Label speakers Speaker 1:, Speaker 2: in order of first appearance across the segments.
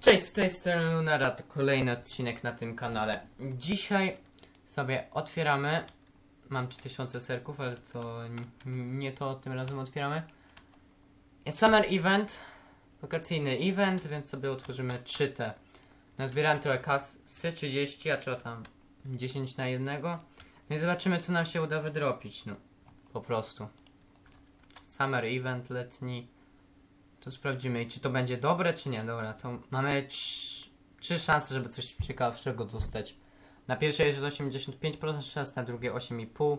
Speaker 1: Cześć, z tej strony Lunara, kolejny odcinek na tym kanale. Dzisiaj sobie otwieramy. Mam 3000 serków, ale to nie to tym razem otwieramy. Summer Event, wakacyjny event, więc sobie otworzymy 3 te. Nazbierałem trochę kasy, 30, a trzeba tam 10 na jednego. No i zobaczymy, co nam się uda wydropić, no. Po prostu. Summer Event letni. To sprawdzimy, czy to będzie dobre, czy nie. Dobra, to mamy trz- trzy szanse, żeby coś ciekawszego dostać. Na pierwsze jest 85%, szans na drugie 8,5%.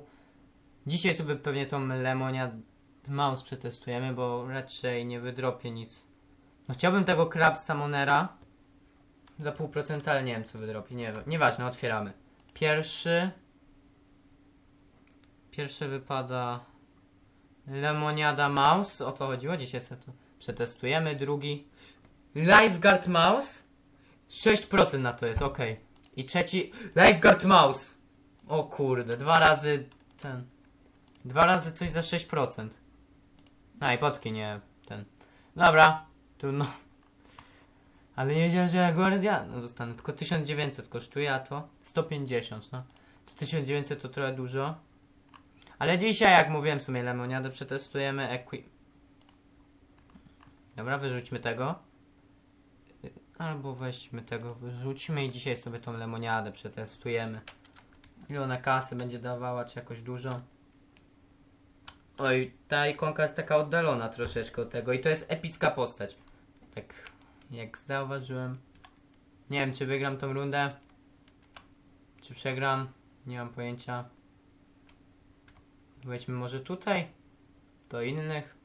Speaker 1: Dzisiaj sobie pewnie tą Lemonia Mouse przetestujemy, bo raczej nie wydropię nic. No chciałbym tego Crab Summonera za pół procenta, ale nie wiem co wydropi. Nie, nieważne, otwieramy. Pierwszy. Pierwszy wypada Lemoniada Mouse. O to chodziło, dzisiaj to przetestujemy. Drugi Lifeguard Mouse. 6% na to jest, ok. I trzeci Lifeguard Mouse. O kurde, dwa razy ten. Dwa razy coś za 6%. A i potki, nie ten. Dobra, tu no. Ale nie wiedziałem, że ja Guardiana dostanę. Tylko 1900 kosztuje, a to 150, no. To 1900 to trochę dużo. Ale dzisiaj, jak mówiłem, w sumie lemoniadę przetestujemy. Equi... Dobra, wyrzućmy tego. Albo weźmy tego, wyrzućmy i dzisiaj sobie tą lemoniadę przetestujemy. Ile ona kasy będzie dawała, czy jakoś dużo? Oj, ta ikonka jest taka oddalona troszeczkę od tego i to jest epicka postać. Tak, jak zauważyłem. Nie wiem, czy wygram tą rundę, czy przegram, nie mam pojęcia. Wejdźmy może tutaj, do innych.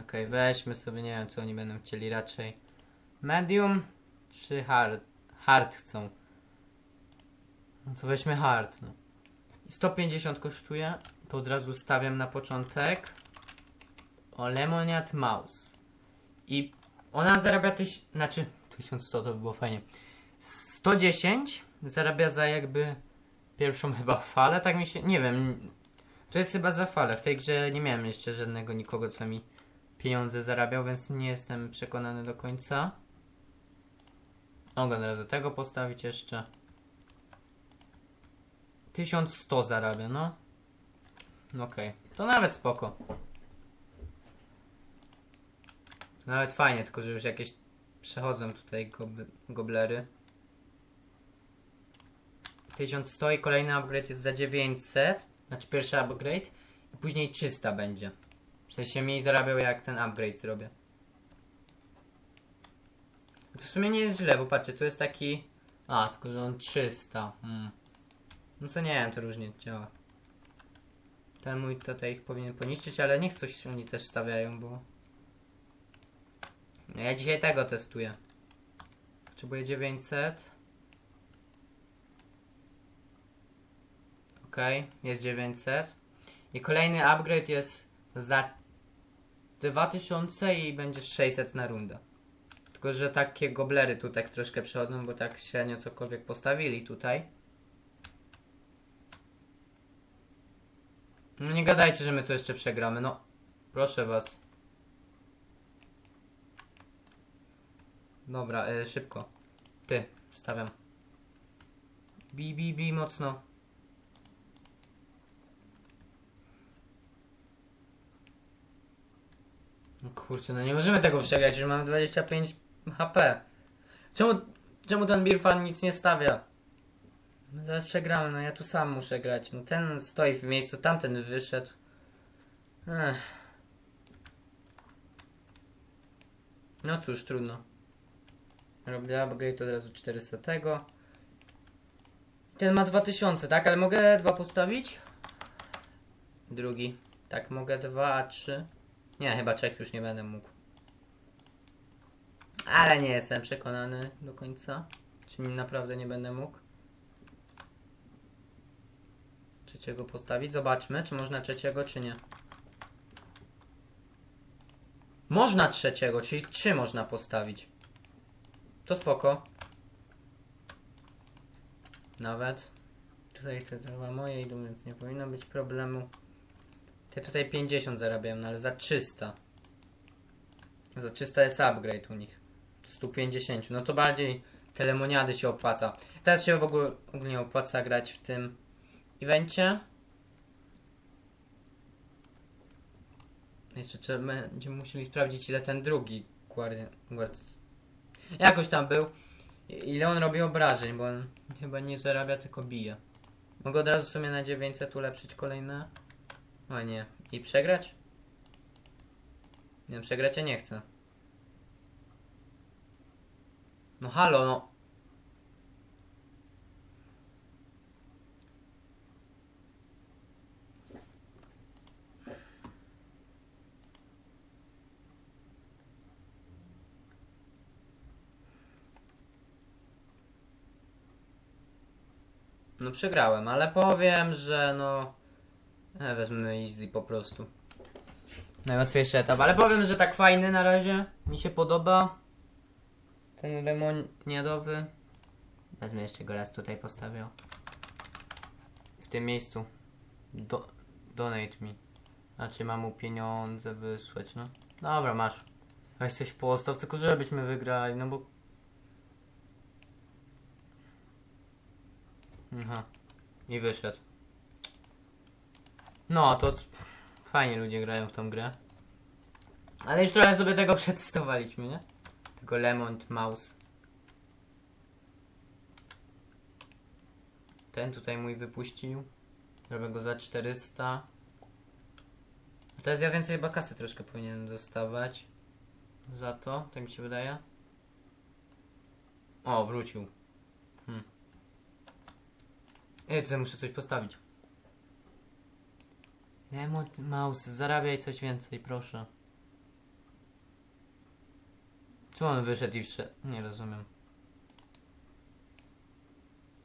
Speaker 1: Okej, weźmy sobie, nie wiem co oni będą chcieli raczej. Medium czy hard? Hard chcą. No to weźmy hard, no. I 150 kosztuje, to od razu stawiam na początek. O Lemoniad Mouse. I ona zarabia tyś... Znaczy, 1100 to by było fajnie. 110 zarabia za jakby pierwszą chyba falę, tak mi się... Nie wiem. To jest chyba za falę. W tej grze nie miałem jeszcze żadnego nikogo, co mi pieniądze zarabiał, więc nie jestem przekonany do końca. Mogę do tego postawić jeszcze. 1100 zarabia, no. Okej, to nawet spoko. Nawet fajnie, tylko że już jakieś przechodzą tutaj gob goblery. 1100 i kolejny upgrade jest za 900. Znaczy pierwszy upgrade i później 300 będzie. Sensie mniej zarabiał jak ten upgrade zrobię. To w sumie nie jest źle, bo patrzcie, tu jest taki... A, tylko że on 300. Hmm. No co nie wiem, to różnie działa. Ten mój tutaj ich powinien poniszczyć, ale niech coś oni też stawiają, bo... No ja dzisiaj tego testuję. Potrzebuję 900. Okej, jest 900. I kolejny upgrade jest za 2000 i będzie 600 na rundę. Tylko, że takie goblery tu tak troszkę przechodzą, bo tak średnio cokolwiek postawili tutaj. No nie gadajcie, że my to jeszcze przegramy, no. Proszę was. Dobra, y, szybko. Ty, stawiam. Bi, bi, bi, mocno. No kurczę, no nie możemy tego przegrać, już mamy 25 HP. Czemu, czemu ten Birfan nic nie stawia? No zaraz przegramy, no ja tu sam muszę grać. No ten stoi w miejscu, tamten wyszedł. Ech. No cóż, trudno. Robię upgrade od razu 400 tego. Ten ma 2000, tak? Ale mogę dwa postawić? Drugi. Tak, mogę dwa, a trzy. Nie, chyba czek już nie będę mógł. Ale nie jestem przekonany do końca. Czy naprawdę nie będę mógł. Trzeciego postawić. Zobaczmy, czy można trzeciego, czy nie. Można trzeciego, czyli trzy można postawić. To spoko. Nawet. Tutaj te drzewa moje idą, więc nie powinno być problemu. Te tutaj 50 zarabiają, no ale za 300. Za 300 jest upgrade u nich. Do 150. No to bardziej te lemoniady się opłaca. Teraz się w ogóle ogólnie opłaca grać w tym evencie. Jeszcze będziemy musieli sprawdzić ile ten drugi guardian, guard, jakoś tam był. Ile on robi obrażeń, bo on chyba nie zarabia, tylko bije. Mogę od razu sobie na 900 ulepszyć kolejne? O nie. I przegrać? Nie, przegrać ja nie chcę. No halo, no. No przegrałem, ale powiem, że no... E, wezmę easy po prostu. Najłatwiejszy etap, ale powiem, że tak fajny na razie. Mi się podoba. Ten lemoniadowy. Wezmę jeszcze go raz tutaj postawię. W tym miejscu. Do, donate mi. Znaczy mam mu pieniądze wysłać, no. Dobra, masz. Weź coś postaw, tylko żebyśmy wygrali, no bo... Aha. I wyszedł. No, to fajnie ludzie grają w tą grę. Ale już trochę sobie tego przetestowaliśmy, nie? Tego Lemon Mouse. Ten tutaj mój wypuścił. Robię go za 400. A teraz ja więcej chyba kasy troszkę powinienem dostawać. Za to, tak mi się wydaje. O, wrócił. Hmm. Ej, tutaj muszę coś postawić. Lemon Mouse, zarabiaj coś więcej, proszę. Czemu on wyszedł i wszedł? Nie rozumiem.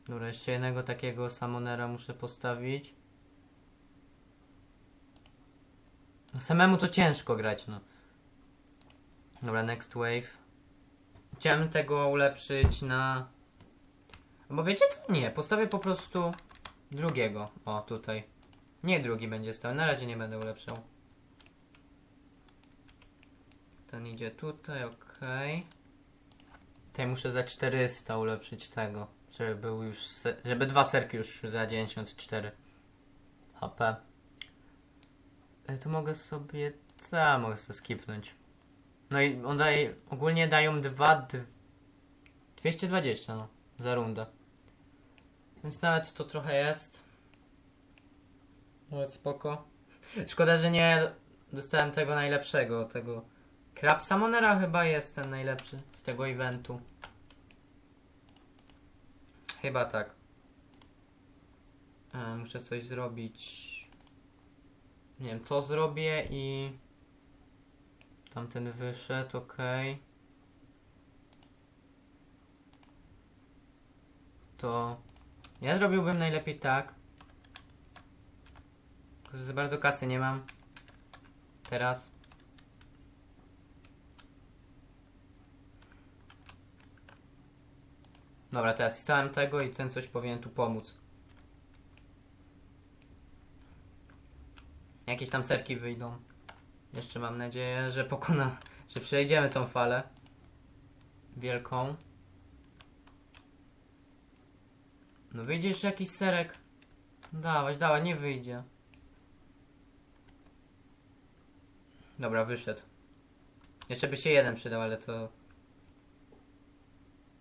Speaker 1: Dobra, jeszcze jednego takiego Samonera muszę postawić. No samemu to ciężko grać, no. Dobra, next wave. Chciałem tego ulepszyć na... Bo wiecie co? Nie, postawię po prostu drugiego. O, tutaj. Nie drugi będzie stał, na razie nie będę ulepszał. Ten idzie tutaj, okej. Tutaj muszę za 400 ulepszyć tego, żeby był już, żeby dwa serki już za 94 HP. E, to mogę sobie, co mogę sobie skipnąć. No i on daje, ogólnie dają dwa, d- 220 no, za rundę. Więc nawet to trochę jest. Nawet spoko. Szkoda, że nie dostałem tego najlepszego, tego Krab Samonera chyba jest ten najlepszy z tego eventu. Chyba tak. E, muszę coś zrobić. Nie wiem, to zrobię i tamten wyszedł, ok. To ja zrobiłbym najlepiej tak. Za bardzo kasy nie mam. Teraz. Dobra, teraz stałem tego i ten coś powinien tu pomóc. Jakieś tam serki wyjdą. Jeszcze mam nadzieję, że pokona, że przejdziemy tą falę. Wielką. No wyjdzie jeszcze jakiś serek. Dawać, dawać, nie wyjdzie. Dobra, wyszedł. Jeszcze by się jeden przydał, ale to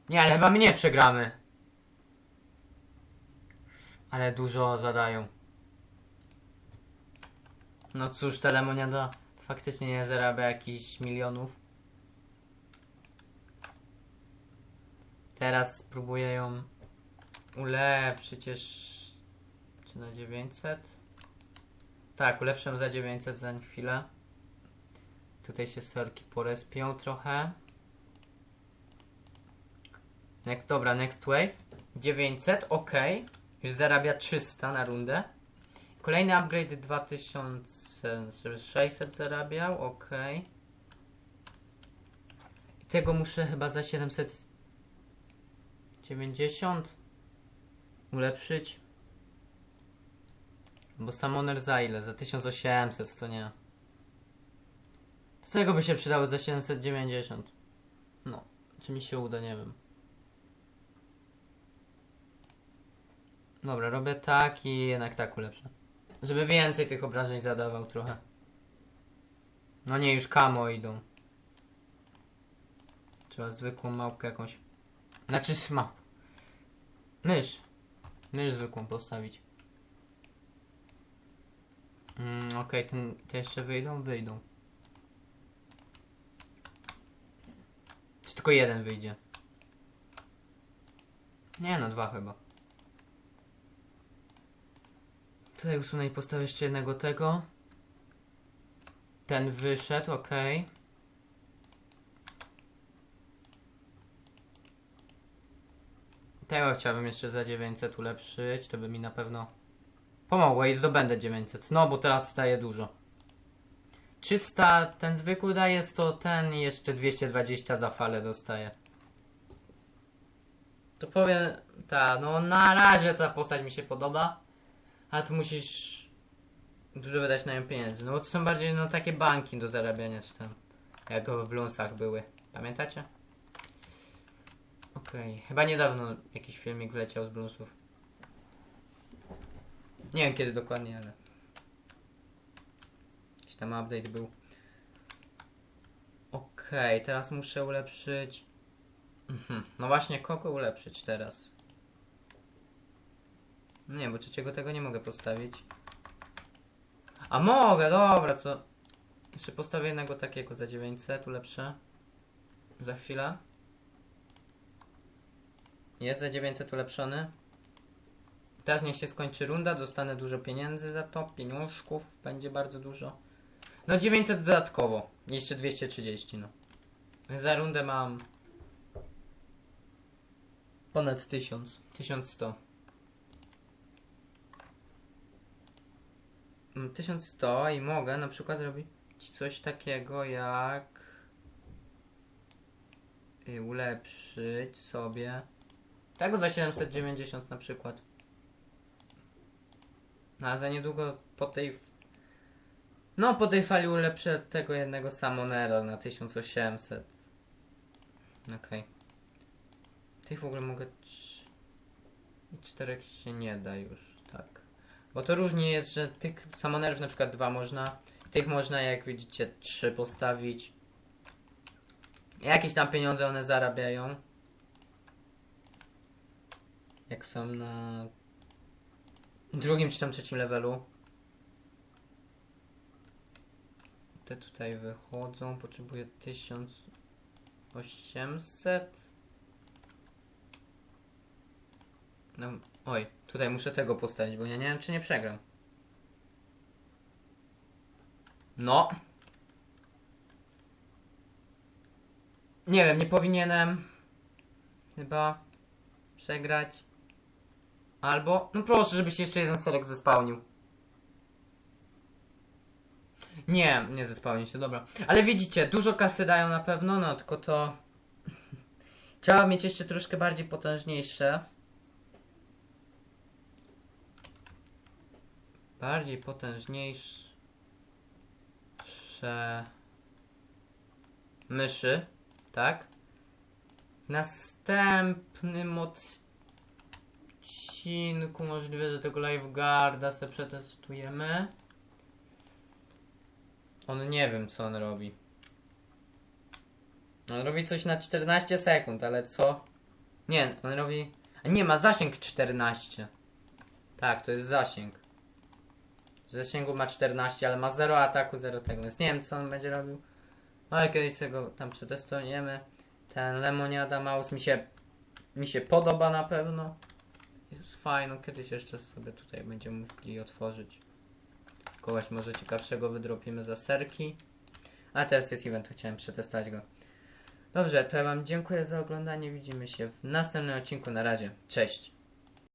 Speaker 1: nie, ale chyba mnie przegramy. Ale dużo zadają. No cóż, ta lemoniada faktycznie nie zarabia jakichś milionów. Teraz spróbuję ją ulepszyć jeszcze... Czy na 900? Tak, ulepszę za 900 za chwilę. Tutaj się sorki porespią trochę. Jak, dobra, next wave. 900, ok. Już zarabia 300 na rundę. Kolejny upgrade 2600 zarabiał, ok. I tego muszę chyba za 790 ulepszyć. Bo Summoner za ile? Za 1800 to nie. Z tego by się przydało za 790. No, czy mi się uda, nie wiem. Dobra, robię tak i jednak tak ulepszę. Żeby więcej tych obrażeń zadawał trochę. No nie, już kamo idą. Trzeba zwykłą małpkę jakąś. Znaczy ma. Mysz. Mysz zwykłą postawić. Mm, Okej, ten te jeszcze wyjdą? Wyjdą. Tylko jeden wyjdzie? Nie no, dwa chyba. Tutaj usunę i postawię jeszcze jednego tego. Ten wyszedł, okej. Tego chciałbym jeszcze za 900 ulepszyć, to by mi na pewno pomogło i zdobędę 900. No, bo teraz daje dużo. 300 ten zwykły daje, 100 ten jeszcze 220 za falę dostaje. To powiem, ta, no na razie ta postać mi się podoba, ale tu musisz dużo wydać na nią pieniędzy, no to są bardziej no takie banki do zarabiania czy tam, jak w Bloonsach były. Pamiętacie? Okej, chyba niedawno jakiś filmik wleciał z Bloonsów. Nie wiem kiedy dokładnie, ale tam update był. Okej, teraz muszę ulepszyć. Mhm. No właśnie, kogo ulepszyć teraz? Nie, bo trzeciego tego nie mogę postawić. A mogę, dobra, to jeszcze postawię jednego takiego za 900, ulepszę. Za chwilę. Jest za 900 ulepszony. Teraz niech się skończy runda, dostanę dużo pieniędzy za to, pieniążków będzie bardzo dużo. No 900 dodatkowo, jeszcze 230 no. Za rundę mam ponad 1000, 1100. Mm, 1100 i mogę na przykład zrobić coś takiego jak y, ulepszyć sobie tego za 790 na przykład. No a za niedługo po tej no po tej fali ulepszę tego jednego Samonera na 1800. Okej. Tych w ogóle mogę i czterech się nie da już, tak. Bo to różnie jest, że tych Samonerów na przykład dwa można, tych można jak widzicie trzy postawić. Jakieś tam pieniądze one zarabiają. Jak są na drugim czy tam trzecim levelu. Te tutaj wychodzą, potrzebuję 1800. No, oj, tutaj muszę tego postawić, bo ja nie wiem czy nie przegram. No. Nie wiem, nie powinienem chyba przegrać. Albo, no proszę, żebyś jeszcze jeden serek zespałnił. Nie, nie zespałnił się, dobra. Ale widzicie, dużo kasy dają na pewno, no tylko to... Trzeba mieć jeszcze troszkę bardziej potężniejsze. Bardziej potężniejsze myszy, tak? W następnym odcinku możliwe, że tego Lifeguarda sobie przetestujemy. On nie wiem co on robi. On robi coś na 14 sekund, ale co? Nie, on robi... A nie, ma zasięg 14. Tak, to jest zasięg. Zasięgu ma 14, ale ma 0 ataku, 0 tego, więc nie wiem co on będzie robił. Ale kiedyś sobie go tam przetestujemy. Ten Lemoniada Mouse mi się, mi się podoba na pewno. Jest fajno, kiedyś jeszcze sobie tutaj będziemy mogli otworzyć. Kogoś może ciekawszego wydropimy za serki. A teraz jest event, chciałem przetestować go. Dobrze, to ja wam dziękuję za oglądanie. Widzimy się w następnym odcinku. Na razie. Cześć.